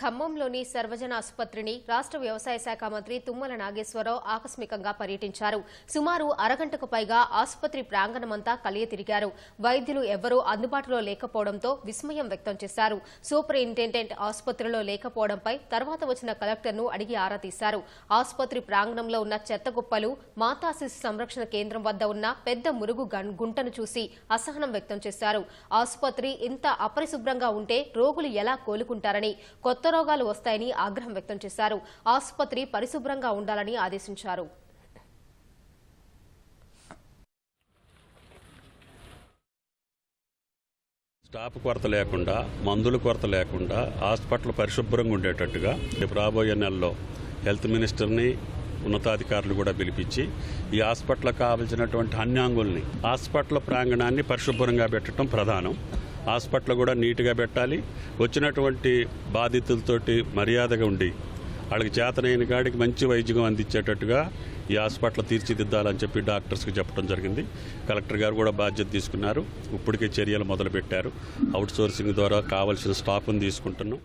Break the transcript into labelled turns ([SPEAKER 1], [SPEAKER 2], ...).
[SPEAKER 1] ఖమ్మంలోని సర్వజన ఆసుపత్రిని రాష్ట్ర వ్యవసాయ శాఖ మంత్రి తుమ్మల నాగేశ్వరరావు ఆకస్మికంగా పర్యటించారు. సుమారు అరగంటకు పైగా ఆసుపత్రి ప్రాంగణమంతా కలియ తిరిగారు వైద్యులు ఎవ్వరూ అందుబాటులో లేకపోవడంతో విస్మయం వ్యక్తం చేశారు. సూపరింటెండెంట్ ఆసుపత్రిలో లేకపోవడంపై తర్వాత వచ్చిన కలెక్టర్ను అడిగి ఆరా తీశారు. ఆసుపత్రి ప్రాంగణంలో ఉన్న చెత్త కుప్పలు మాతా శిశు సంరక్షణ కేంద్రం వద్ద ఉన్న పెద్ద మురుగు గుంటను చూసి అసహనం వ్యక్తం చేశారు. ఆసుపత్రి ఇంత అపరిశుభ్రంగా ఉంటే రోగులు ఎలా కోలుకుంటారని కొత్త రోగాలు వస్తాయని ఆగ్రహం వ్యక్తం చేశారు. ఆసుపత్రి పరిశుభ్రంగా ఉండాలని ఆదేశించారు.
[SPEAKER 2] స్టాఫ్ కొరత లేకుండా మందుల కొరత లేకుండా హాస్పిటల్ పరిశుభ్రంగా ఉండేటట్టుగా రాబోయే నెలలో హెల్త్ మినిస్టర్ని ఉన్నతాధికారులు కూడా పిలిపించి ఈ హాస్పిటల్ కావాల్సినటువంటి అన్యాంగుల్ని హాస్పిటల్ ప్రాంగణాన్ని పరిశుభ్రంగా పెట్టడం ప్రధానం. హాస్పిటల్ కూడా నీట్గా పెట్టాలి. వచ్చినటువంటి బాధితులతోటి మర్యాదగా ఉండి వాళ్ళకి చేతనైన కాడికి మంచి వైద్యం అందించేటట్టుగా ఈ హాస్పిటల్ తీర్చిదిద్దాలని చెప్పి డాక్టర్స్కి చెప్పడం జరిగింది. కలెక్టర్ గారు కూడా బాధ్యత తీసుకున్నారు. ఇప్పటికే చర్యలు మొదలుపెట్టారు. అవుట్ సోర్సింగ్ ద్వారా కావాల్సిన స్టాఫ్ను తీసుకుంటున్నాం.